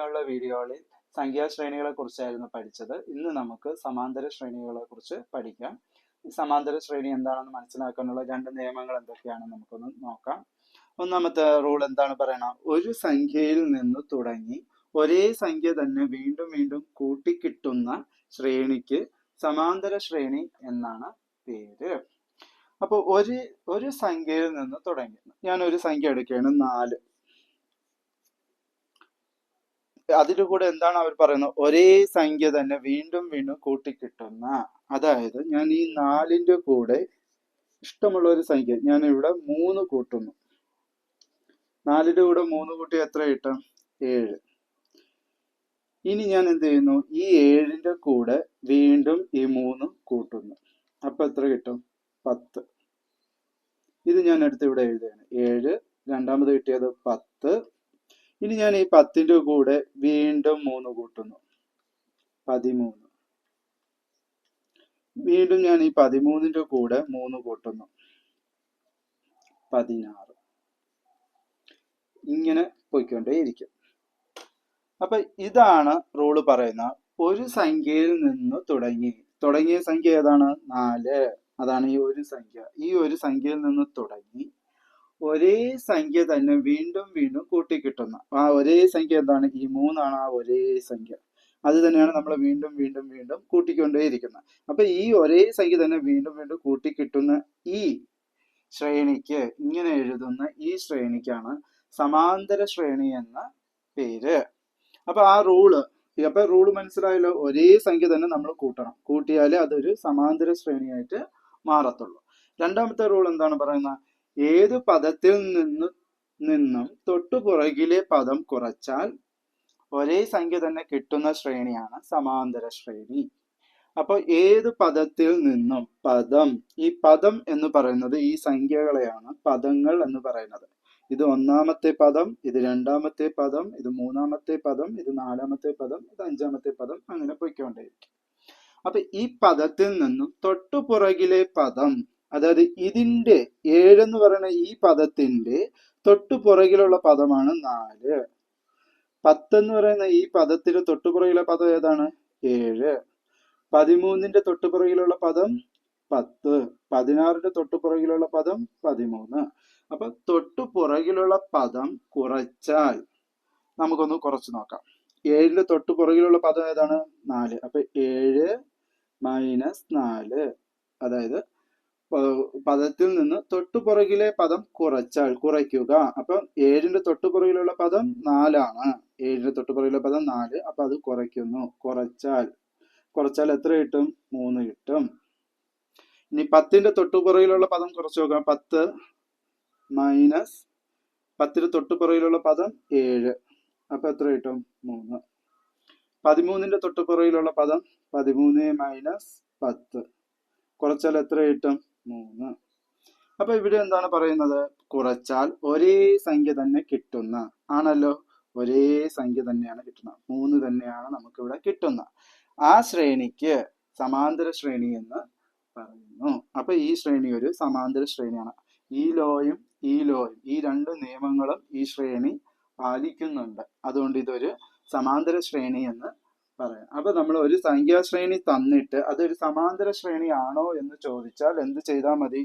മുന്നേയുള്ള വീഡിയോകളിൽ സംഖ്യാശ്രേണികളെ കുറിച്ചായിരുന്നു പഠിച്ചത്. ഇന്ന് നമുക്ക് സമാന്തര ശ്രേണികളെ കുറിച്ച് പഠിക്കാം. ഈ സമാന്തര ശ്രേണി എന്താണെന്ന് മനസ്സിലാക്കാനുള്ള രണ്ട് നിയമങ്ങൾ എന്തൊക്കെയാണെന്ന് നമുക്കൊന്ന് നോക്കാം. ഒന്നാമത്തെ റൂൾ എന്താണ് പറയണ? ഒരു സംഖ്യയിൽ നിന്ന് തുടങ്ങി ഒരേ സംഖ്യ തന്നെ വീണ്ടും വീണ്ടും കൂട്ടിക്കിട്ടുന്ന ശ്രേണിക്ക് സമാന്തര ശ്രേണി എന്നാണ് പേര്. അപ്പോൾ ഒരു ഒരു സംഖ്യയിൽ നിന്ന് തുടങ്ങി. ഞാൻ ഒരു സംഖ്യ എടുക്കുകയാണ്. നാല്. അതിന്റെ കൂടെ എന്താണ് അവർ പറയുന്നത്? ഒരേ സംഖ്യ തന്നെ വീണ്ടും വീണ്ടും കൂട്ടിക്കിട്ടുന്ന അതായത് ഞാൻ ഈ നാലിന്റെ കൂടെ ഇഷ്ടമുള്ള ഒരു സംഖ്യ ഞാൻ ഇവിടെ മൂന്ന് കൂട്ടുന്നു. നാലിന്റെ കൂടെ മൂന്ന് കൂട്ടി എത്ര കിട്ടും? ഏഴ്. ഇനി ഞാൻ എന്ത് ചെയ്യുന്നു? ഈ ഏഴിന്റെ കൂടെ വീണ്ടും ഈ മൂന്ന് കൂട്ടുന്നു. അപ്പൊ എത്ര കിട്ടും? പത്ത്. ഇത് ഞാൻ എടുത്ത് ഇവിടെ എഴുതുകയാണ് ഏഴ് രണ്ടാമത് കിട്ടിയത് പത്ത് ഇനി ഞാൻ ഈ പത്തിന്റെ കൂടെ വീണ്ടും മൂന്ന് കൂട്ടുന്നു. പതിമൂന്ന്. വീണ്ടും ഞാൻ ഈ പതിമൂന്നിന്റെ കൂടെ മൂന്ന് കൂട്ടുന്നു. പതിനാറ്. ഇങ്ങനെ പോയിക്കൊണ്ടേയിരിക്കും. അപ്പൊ ഇതാണ് റൂൾ പറയുന്ന ഒരു സംഖ്യയിൽ നിന്ന് തുടങ്ങി. തുടങ്ങിയ സംഖ്യ ഏതാണ്? നാല്. അതാണ് ഈ ഒരു സംഖ്യ. ഈ ഒരു സംഖ്യയിൽ നിന്ന് തുടങ്ങി ഒരേ സംഖ്യ തന്നെ വീണ്ടും വീണ്ടും കൂട്ടിക്കിട്ടുന്ന. ആ ഒരേ സംഖ്യ എന്താണ്? ഈ മൂന്നാണ് ആ ഒരേ സംഖ്യ. അത് തന്നെയാണ് നമ്മൾ വീണ്ടും വീണ്ടും വീണ്ടും കൂട്ടിക്കൊണ്ടേയിരിക്കുന്നത്. അപ്പൊ ഈ ഒരേ സംഖ്യ തന്നെ വീണ്ടും വീണ്ടും കൂട്ടിക്കിട്ടുന്ന ഈ ശ്രേണിക്ക് ഇങ്ങനെ എഴുതുന്ന ഈ ശ്രേണിക്കാണ് സമാന്തര ശ്രേണി എന്ന പേര്. അപ്പൊ ആ റൂൾ അപ്പൊ റൂൾ മനസ്സിലായല്ലോ. ഒരേ സംഖ്യ തന്നെ നമ്മൾ കൂട്ടണം. കൂട്ടിയാലേ അതൊരു സമാന്തര ശ്രേണിയായിട്ട് മാറത്തുള്ളൂ. രണ്ടാമത്തെ റൂൾ എന്താണ് പറയുന്നത്? ഏത് പദത്തിൽ നിന്ന് നിന്നും തൊട്ടു പുറകിലെ പദം കുറച്ചാൽ ഒരേ സംഖ്യ തന്നെ കിട്ടുന്ന ശ്രേണിയാണ് സമാന്തര ശ്രേണി. അപ്പൊ ഏത് പദത്തിൽ നിന്നും പദം ഈ പദം എന്ന് പറയുന്നത് ഈ സംഖ്യകളെയാണ് പദങ്ങൾ എന്ന് പറയുന്നത്. ഇത് ഒന്നാമത്തെ പദം ഇത് രണ്ടാമത്തെ പദം ഇത് മൂന്നാമത്തെ പദം ഇത് നാലാമത്തെ പദം ഇത് അഞ്ചാമത്തെ പദം അങ്ങനെ പോയിക്കൊണ്ടേയിരിക്കും. അപ്പൊ ഈ പദത്തിൽ നിന്നും തൊട്ടു പുറകിലെ പദം അതായത് ഇതിന്റെ ഏഴെന്ന് പറയുന്ന ഈ പദത്തിന്റെ തൊട്ടു പുറകിലുള്ള പദമാണ് നാല്. പത്തെന്ന് പറയുന്ന ഈ പദത്തിന് തൊട്ടുപുറകിലെ പദം ഏതാണ്? ഏഴ്. പതിമൂന്നിന്റെ തൊട്ടുപുറകിലുള്ള പദം പത്ത്. പതിനാറിന്റെ തൊട്ടുപുറകിലുള്ള പദം പതിമൂന്ന്. അപ്പൊ തൊട്ടു പുറകിലുള്ള പദം കുറച്ചാൽ നമുക്കൊന്ന് കുറച്ച് നോക്കാം. ഏഴിന്റെ തൊട്ടു പുറകിലുള്ള പദം ഏതാണ്? നാല്. അപ്പൊ ഏഴ് മൈനസ് നാല്. അതായത് പദത്തിൽ നിന്ന് തൊട്ടു പുറകിലെ പദം കുറച്ചാൽ കുറയ്ക്കുക. അപ്പൊ ഏഴിന്റെ തൊട്ടു പുറകിലുള്ള പദം നാലാണ്. ഏഴിന്റെ തൊട്ടു പുറകിലുള്ള പദം നാല് അപ്പൊ അത് കുറയ്ക്കുന്നു. കുറച്ചാൽ. കുറച്ചാൽ എത്ര കിട്ടും? മൂന്ന് കിട്ടും. ഇനി പത്തിന്റെ തൊട്ടു പുറകിലുള്ള പദം കുറച്ച് നോക്കാം. പത്ത് മൈനസ് പത്തിന് തൊട്ടു പുറകിലുള്ള പദം ഏഴ്. അപ്പൊ എത്ര കിട്ടും? മൂന്ന്. പതിമൂന്നിന്റെ തൊട്ടു പുറകിലുള്ള പദം പതിമൂന്ന് മൈനസ് പത്ത്. കുറച്ചാൽ എത്ര കിട്ടും? മൂന്ന്. അപ്പൊ ഇവിടെ എന്താണ് പറയുന്നത്? കുറച്ചാൽ ഒരേ സംഖ്യ തന്നെ കിട്ടുന്ന. ആണല്ലോ? ഒരേ സംഖ്യ തന്നെയാണ് കിട്ടുന്നത് മൂന്ന് തന്നെയാണ് നമുക്ക് ഇവിടെ കിട്ടുന്ന. ആ ശ്രേണിക്ക് സമാന്തര ശ്രേണി എന്ന് പറയുന്നു. അപ്പൊ ഈ ശ്രേണി ഒരു സമാന്തര ശ്രേണിയാണ്. ഈ ലോയും ഈ ലോയും ഈ രണ്ട് നിയമങ്ങളും ഈ ശ്രേണി പാലിക്കുന്നുണ്ട്. അതുകൊണ്ട് ഇതൊരു സമാന്തര ശ്രേണി എന്ന് പറയാം. അപ്പൊ നമ്മൾ ഒരു സംഖ്യാശ്രേണി തന്നിട്ട് അതൊരു സമാന്തര ശ്രേണി ആണോ എന്ന് ചോദിച്ചാൽ എന്ത് ചെയ്താൽ മതി?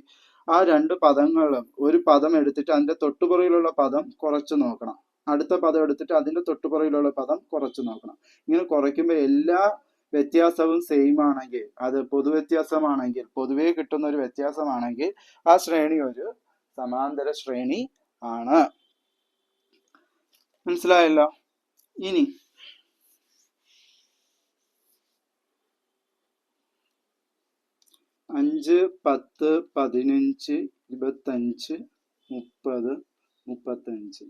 ആ രണ്ട് പദങ്ങളും ഒരു പദം എടുത്തിട്ട് അതിന്റെ തൊട്ടുപുറയിലുള്ള പദം കുറച്ച് നോക്കണം. അടുത്ത പദം എടുത്തിട്ട് അതിന്റെ തൊട്ടുപുറയിലുള്ള പദം കുറച്ച് നോക്കണം. ഇങ്ങനെ കുറയ്ക്കുമ്പോൾ എല്ലാ വ്യത്യാസവും സെയിം ആണെങ്കിൽ അത് പൊതുവ്യത്യാസമാണെങ്കിൽ പൊതുവേ കിട്ടുന്ന ഒരു വ്യത്യാസമാണെങ്കിൽ ആ ശ്രേണി ഒരു സമാന്തര ശ്രേണി ആണ്. മനസ്സിലായല്ലോ? ഇനി അഞ്ച് പത്ത് പതിനഞ്ച് ഇരുപത്തഞ്ച് മുപ്പത് മുപ്പത്തഞ്ച്.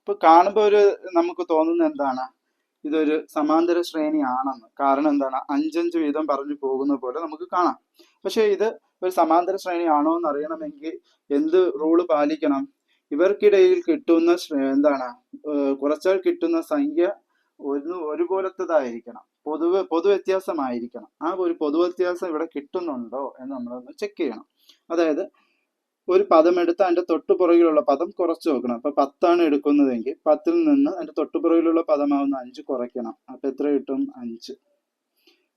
ഇപ്പൊ കാണുമ്പോൾ ഒരു നമുക്ക് തോന്നുന്ന എന്താണ്? ഇതൊരു സമാന്തര ശ്രേണി ആണെന്ന് കാരണം എന്താണ്? അഞ്ചഞ്ച് വീതം പറഞ്ഞു പോകുന്ന പോലെ നമുക്ക് കാണാം. പക്ഷെ ഇത് ഒരു സമാന്തര ശ്രേണി ആണോ എന്ന് അറിയണമെങ്കിൽ എന്ത് റൂൾ പാലിക്കണം? ഇവർക്കിടയിൽ കിട്ടുന്ന എന്താണ്? കുറച്ചാൽ കിട്ടുന്ന സംഖ്യ ഒന്ന് ഒരുപോലത്തതായിരിക്കണം. പൊതുവെ പൊതു വ്യത്യാസമായിരിക്കണം ആ ഒരു പൊതു വ്യത്യാസം ഇവിടെ കിട്ടുന്നുണ്ടോ എന്ന് നമ്മളൊന്ന് ചെക്ക് ചെയ്യണം. അതായത് ഒരു പദം എടുത്ത് അതിന്റെ തൊട്ടുപുറകിലുള്ള പദം കുറച്ച് നോക്കണം അപ്പൊ പത്താണ് എടുക്കുന്നതെങ്കിൽ പത്തിൽ നിന്ന് അതിന്റെ തൊട്ടുപുറകിലുള്ള പദമാവുന്ന അഞ്ച് കുറയ്ക്കണം. അപ്പൊ എത്ര കിട്ടും? അഞ്ച്.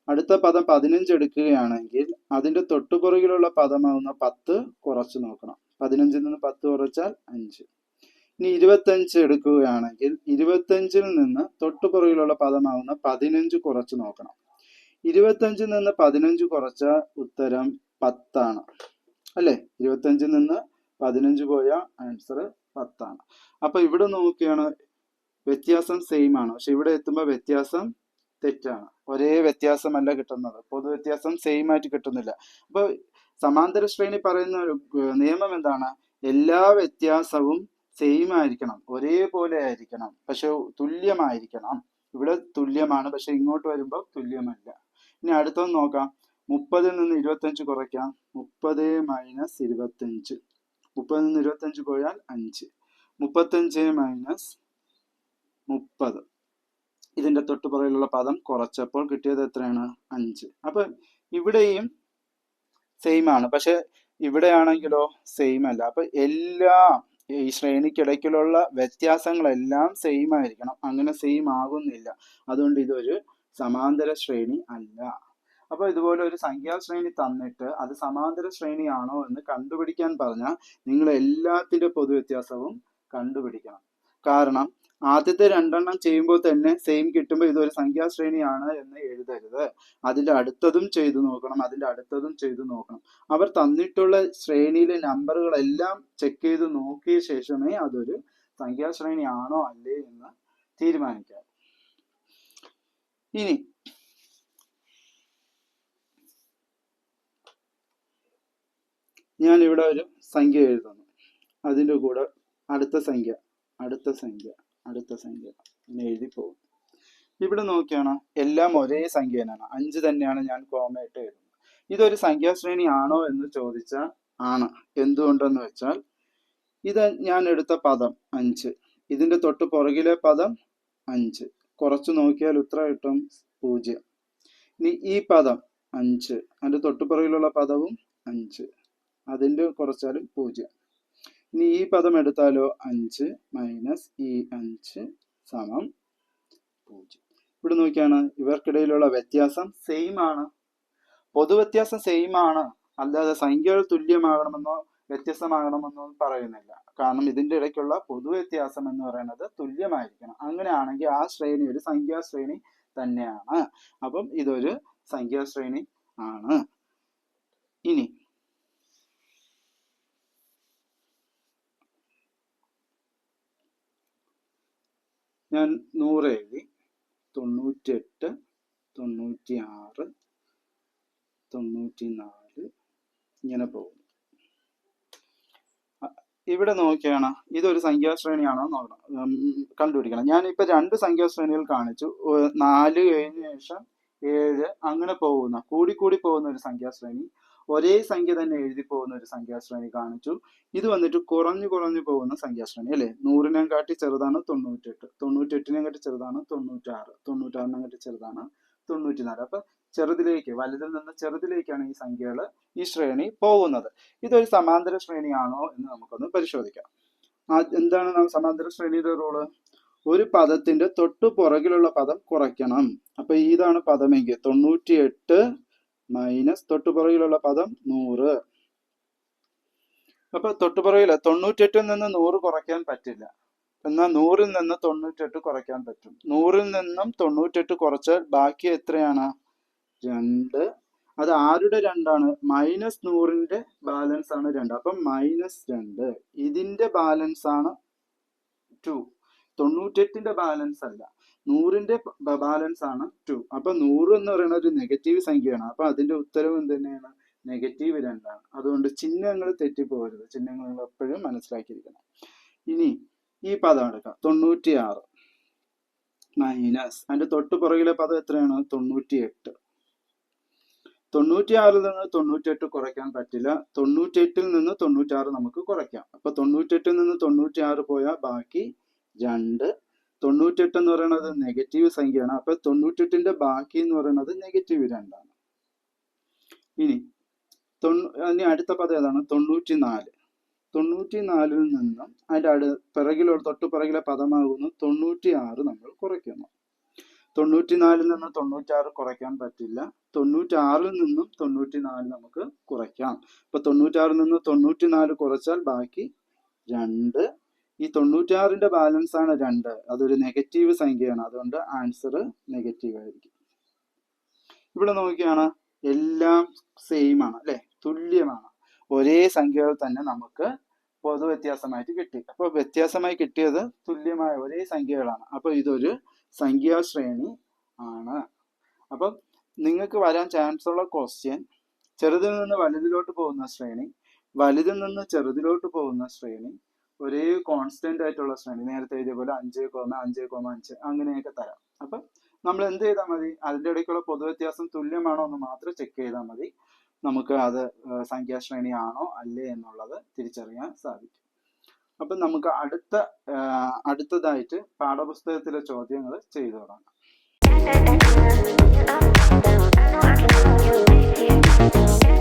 അടുത്ത പദം പതിനഞ്ച് എടുക്കുകയാണെങ്കിൽ അതിന്റെ തൊട്ടുപുറകിലുള്ള പദമാവുന്ന പത്ത് കുറച്ച് നോക്കണം. പതിനഞ്ചിൽ നിന്ന് പത്ത് കുറച്ചാൽ അഞ്ച്. ഇനി ഇരുപത്തഞ്ച് എടുക്കുകയാണെങ്കിൽ ഇരുപത്തഞ്ചിൽ നിന്ന് തൊട്ടുപുറകിലുള്ള പദമാവുന്ന പതിനഞ്ച് കുറച്ച് നോക്കണം. ഇരുപത്തഞ്ചിൽ നിന്ന് പതിനഞ്ച് കുറച്ച ഉത്തരം പത്താണ്. അല്ലെ? ഇരുപത്തഞ്ചിൽ നിന്ന് പതിനഞ്ച് പോയ ആൻസർ പത്താണ്. അപ്പൊ ഇവിടെ നോക്കുകയാണ് വ്യത്യാസം സെയിം ആണ്. പക്ഷെ ഇവിടെ എത്തുമ്പോൾ വ്യത്യാസം തെറ്റാണ്. ഒരേ വ്യത്യാസമല്ല കിട്ടുന്നത്. പൊതു വ്യത്യാസം സെയിം ആയിട്ട് കിട്ടുന്നില്ല. അപ്പൊ സമാന്തര ശ്രേണി പറയുന്ന നിയമം എന്താണ്? എല്ലാ വ്യത്യാസവും സെയിം ആയിരിക്കണം ഒരേപോലെ ആയിരിക്കണം പക്ഷെ തുല്യമായിരിക്കണം. ഇവിടെ തുല്യമാണ് പക്ഷെ ഇങ്ങോട്ട് വരുമ്പോൾ തുല്യമല്ല. ഇനി അടുത്തൊന്ന് നോക്കാം. മുപ്പതിൽ നിന്ന് ഇരുപത്തഞ്ച് കുറയ്ക്കാം. മുപ്പത് മൈനസ് ഇരുപത്തഞ്ച്. മുപ്പതിൽ നിന്ന് ഇരുപത്തഞ്ച് പോയാൽ അഞ്ച്. മുപ്പത്തഞ്ച് മൈനസ് മുപ്പത്. ഇതിന്റെ തൊട്ടുപുറകിലുള്ള പദം കുറച്ചപ്പോൾ കിട്ടിയത് എത്രയാണ്? അഞ്ച്. അപ്പൊ ഇവിടെയും സെയിം ആണ്. പക്ഷെ ഇവിടെയാണെങ്കിലോ സെയിം അല്ല. അപ്പൊ എല്ലാം ഈ ശ്രേണിക്കിടയ്ക്കുള്ള വ്യത്യാസങ്ങളെല്ലാം സെയിം ആയിരിക്കണം. അങ്ങനെ സെയിം ആകുന്നില്ല. അതുകൊണ്ട് ഇതൊരു സമാന്തര ശ്രേണി അല്ല. അപ്പൊ ഇതുപോലെ ഒരു സംഖ്യാശ്രേണി തന്നിട്ട് അത് സമാന്തര ശ്രേണിയാണോ എന്ന് കണ്ടുപിടിക്കാൻ പറഞ്ഞാൽ നിങ്ങൾ എല്ലാത്തിന്റെ പൊതുവ്യത്യാസവും കണ്ടുപിടിക്കണം. കാരണം ആദ്യത്തെ രണ്ടെണ്ണം ചെയ്യുമ്പോൾ തന്നെ സെയിം കിട്ടുമ്പോൾ ഇതൊരു സംഖ്യാശ്രേണിയാണ് എന്ന് എഴുതരുത്. അതിന്റെ അടുത്തതും ചെയ്തു നോക്കണം അതിന്റെ അടുത്തതും ചെയ്തു നോക്കണം. അവർ തന്നിട്ടുള്ള ശ്രേണിയിലെ നമ്പറുകളെല്ലാം ചെക്ക് ചെയ്ത് നോക്കിയ ശേഷമേ അതൊരു സംഖ്യാശ്രേണി ആണോ അല്ലേ എന്ന് തീരുമാനിക്കാം. ഇനി ഞാൻ ഇവിടെ ഒരു സംഖ്യ എഴുതുന്നു. അതിന്റെ കൂടെ അടുത്ത സംഖ്യ അടുത്ത സംഖ്യ. അടുത്ത സംഖ്യ ഇങ്ങനെ എഴുതി പോകും. ഇവിടെ നോക്കിയാണ് എല്ലാം ഒരേ സംഖ്യ തന്നെയാണ് അഞ്ച് തന്നെയാണ് ഞാൻ കോമയായിട്ട് എഴുതുന്നത്. ഇതൊരു സംഖ്യാശ്രേണി ആണോ എന്ന് ചോദിച്ചാൽ ആണ്. എന്തുകൊണ്ടെന്ന് വെച്ചാൽ ഇത് ഞാൻ എടുത്ത പദം അഞ്ച്. ഇതിന്റെ തൊട്ട് പുറകിലെ പദം അഞ്ച്. കുറച്ച് നോക്കിയാൽ ഉത്തരം കിട്ടും പൂജ്യം. ഇനി ഈ പദം അഞ്ച്. അതിന്റെ തൊട്ട് പുറകിലുള്ള പദവും അഞ്ച്. അതിന്റെ കുറച്ചാലും പൂജ്യം. ഇനി ഈ പദം എടുത്താലോ? അഞ്ച് മൈനസ് ഈ അഞ്ച് സമം പൂജ്യം. ഇവിടെ നോക്കിയാണ് ഇവർക്കിടയിലുള്ള വ്യത്യാസം സെയിം ആണ്. പൊതുവ്യത്യാസം സെയിം ആണ്. അല്ലാതെ സംഖ്യകൾ തുല്യമാകണമെന്നോ വ്യത്യസ്തമാകണമെന്നോ പറയുന്നില്ല. കാരണം ഇതിന്റെ ഇടയ്ക്കുള്ള പൊതുവ്യത്യാസം എന്ന് പറയുന്നത് തുല്യമായിരിക്കണം. അങ്ങനെയാണെങ്കിൽ ആ ശ്രേണി ഒരു സംഖ്യാശ്രേണി തന്നെയാണ്. അപ്പം ഇതൊരു സംഖ്യാശ്രേണി ആണ്. ഇനി ഞാൻ നൂറ് എഴുതി. തൊണ്ണൂറ്റെട്ട് തൊണ്ണൂറ്റി ആറ് തൊണ്ണൂറ്റി നാല് ഇങ്ങനെ പോകും അ- ഇവിടെ നോക്കിയാണ്. ഇതൊരു സംഖ്യാശ്രേണിയാണോ നോക്കണം. കണ്ടുപിടിക്കണം. ഇപ്പൊ രണ്ട് സംഖ്യാശ്രേണികൾ കാണിച്ചു. നാല് കഴിഞ്ഞ ശേഷം ഏഴ് അങ്ങനെ പോകുന്ന കൂടി കൂടി പോകുന്ന ഒരു സംഖ്യാശ്രേണി. ഒരേ സംഖ്യ തന്നെ എഴുതി പോകുന്ന ഒരു സംഖ്യാശ്രേണി കാണിച്ചു. ഇത് വന്നിട്ട് കുറഞ്ഞു കുറഞ്ഞു പോകുന്ന സംഖ്യാശ്രേണി അല്ലെ? നൂറിനെ കാട്ടി ചെറുതാണ് തൊണ്ണൂറ്റെട്ട്. തൊണ്ണൂറ്റെട്ടിനെ കാട്ടി ചെറുതാണ് തൊണ്ണൂറ്റാറ്. തൊണ്ണൂറ്റാറിനെ കാട്ടി ചെറുതാണ് തൊണ്ണൂറ്റിനാല്. അപ്പൊ ചെറുതിലേക്ക് വലുതിൽ നിന്ന് ചെറുതിലേക്കാണ് ഈ സംഖ്യകൾ ഈ ശ്രേണി പോകുന്നത്. ഇതൊരു സമാന്തര ശ്രേണിയാണോ എന്ന് നമുക്കൊന്ന് പരിശോധിക്കാം. എന്താണ് സമാന്തര ശ്രേണിയുടെ റൂൾ? ഒരു പദത്തിന്റെ തൊട്ടു പുറകിലുള്ള പദം കുറയ്ക്കണം. അപ്പൊ ഇതാണ് പദമെങ്കിൽ തൊണ്ണൂറ്റി എട്ട് മൈനസ് തൊട്ടുപുറകിലുള്ള പദം നൂറ്. അപ്പൊ തൊട്ടുപുറകിൽ തൊണ്ണൂറ്റെട്ടിൽ നിന്ന് നൂറ് കുറയ്ക്കാൻ പറ്റില്ല. എന്നാൽ നൂറിൽ നിന്ന് തൊണ്ണൂറ്റെട്ട് കുറയ്ക്കാൻ പറ്റും. നൂറിൽ നിന്നും തൊണ്ണൂറ്റെട്ട് കുറച്ചാൽ ബാക്കി എത്രയാണ്? രണ്ട്. അത് ആരുടെ രണ്ടാണ്? മൈനസ് നൂറിന്റെ ബാലൻസ് ആണ് രണ്ട്. അപ്പം മൈനസ് രണ്ട്. ഇതിന്റെ ബാലൻസ് ആണ് ടു. തൊണ്ണൂറ്റെട്ടിന്റെ ബാലൻസ് അല്ല. നൂറിന്റെ ബാലൻസ് ആണ് ടു അപ്പൊ നൂറ് എന്ന് പറയുന്ന ഒരു നെഗറ്റീവ് സംഖ്യയാണ്. അപ്പൊ അതിന്റെ ഉത്തരവ് എന്ത് തന്നെയാണ് നെഗറ്റീവ് രണ്ടാണ്. അതുകൊണ്ട് ചിഹ്നങ്ങൾ തെറ്റിപ്പോകരുത്. ചിഹ്നങ്ങൾ നിങ്ങൾ എപ്പോഴും മനസ്സിലാക്കിയിരിക്കണം. ഇനി ഈ പദം എടുക്കാം. തൊണ്ണൂറ്റി ആറ് മൈനസ് അതിന്റെ തൊട്ട് പുറകിലെ പദം എത്രയാണ്? തൊണ്ണൂറ്റി എട്ട് തൊണ്ണൂറ്റിയാറിൽ നിന്ന് തൊണ്ണൂറ്റെട്ട് കുറയ്ക്കാൻ പറ്റില്ല. തൊണ്ണൂറ്റെട്ടിൽ നിന്ന് തൊണ്ണൂറ്റാറ് നമുക്ക് കുറയ്ക്കാം. അപ്പൊ തൊണ്ണൂറ്റെട്ടിൽ നിന്ന് തൊണ്ണൂറ്റിയാറ് പോയാൽ ബാക്കി രണ്ട് തൊണ്ണൂറ്റെട്ട് എന്ന് പറയുന്നത് നെഗറ്റീവ് സംഖ്യയാണ്. അപ്പൊ തൊണ്ണൂറ്റെട്ടിന്റെ ബാക്കി എന്ന് പറയുന്നത് നെഗറ്റീവ് രണ്ടാണ്. ഇനി തൊണ്ണൂ അടുത്ത പദം ഏതാണ്? തൊണ്ണൂറ്റി നാല് തൊണ്ണൂറ്റി നാലിൽ നിന്നും അതിന്റെ അടു പിറകിലോ തൊട്ട് പിറകിലെ പദമാകുന്നു. തൊണ്ണൂറ്റി ആറ് നമ്മൾ കുറയ്ക്കുന്നു. തൊണ്ണൂറ്റിനാലിൽ നിന്ന് തൊണ്ണൂറ്റി ആറ് കുറയ്ക്കാൻ പറ്റില്ല. തൊണ്ണൂറ്റി ആറിൽ നിന്നും തൊണ്ണൂറ്റിനാല് നമുക്ക് കുറയ്ക്കാം. ഇപ്പൊ തൊണ്ണൂറ്റാറിൽ നിന്ന് തൊണ്ണൂറ്റിനാല് കുറച്ചാൽ ബാക്കി രണ്ട് ഈ തൊണ്ണൂറ്റാറിന്റെ ബാലൻസ് ആണ് രണ്ട്. അതൊരു നെഗറ്റീവ് സംഖ്യയാണ്. അതുകൊണ്ട് ആൻസർ നെഗറ്റീവ് ആയിരിക്കും. ഇവിടെ നോക്കിയാണ് എല്ലാം സെയിം ആണ് അല്ലെ? തുല്യമാണ്. ഒരേ സംഖ്യകൾ തന്നെ നമുക്ക് പൊതു വ്യത്യാസമായിട്ട് കിട്ടി. അപ്പോൾ വ്യത്യാസമായി കിട്ടിയത് തുല്യമായ ഒരേ സംഖ്യകളാണ്. അപ്പോൾ ഇതൊരു സംഖ്യാശ്രേണി ആണ്. അപ്പം നിങ്ങൾക്ക് വരാൻ ചാൻസ് ഉള്ള ക്വസ്റ്റ്യൻ ചെറുതിൽ നിന്ന് വലുതിലോട്ട് പോകുന്ന ശ്രേണി വലുതിൽ നിന്ന് ചെറുതിലോട്ട് പോകുന്ന ശ്രേണി ഒരേ കോൺസ്റ്റന്റ് ആയിട്ടുള്ള ശ്രേണി നേരത്തെ എഴുതിയ പോലെ അഞ്ച് കോമ അഞ്ച് കോമ അഞ്ച് അങ്ങനെയൊക്കെ തരാം. അപ്പം നമ്മൾ എന്ത് ചെയ്താൽ മതി? അതിന്റെ ഇടയ്ക്കുള്ള പൊതുവ്യത്യാസം തുല്യമാണോ എന്ന് മാത്രം ചെക്ക് ചെയ്താൽ മതി. നമുക്ക് അത് സംഖ്യാശ്രേണി ആണോ അല്ലേ എന്നുള്ളത് തിരിച്ചറിയാൻ സാധിക്കും. അപ്പം നമുക്ക് അടുത്ത അടുത്തതായിട്ട് പാഠപുസ്തകത്തിലെ ചോദ്യങ്ങൾ ചെയ്തു തുടങ്ങാം. Love you.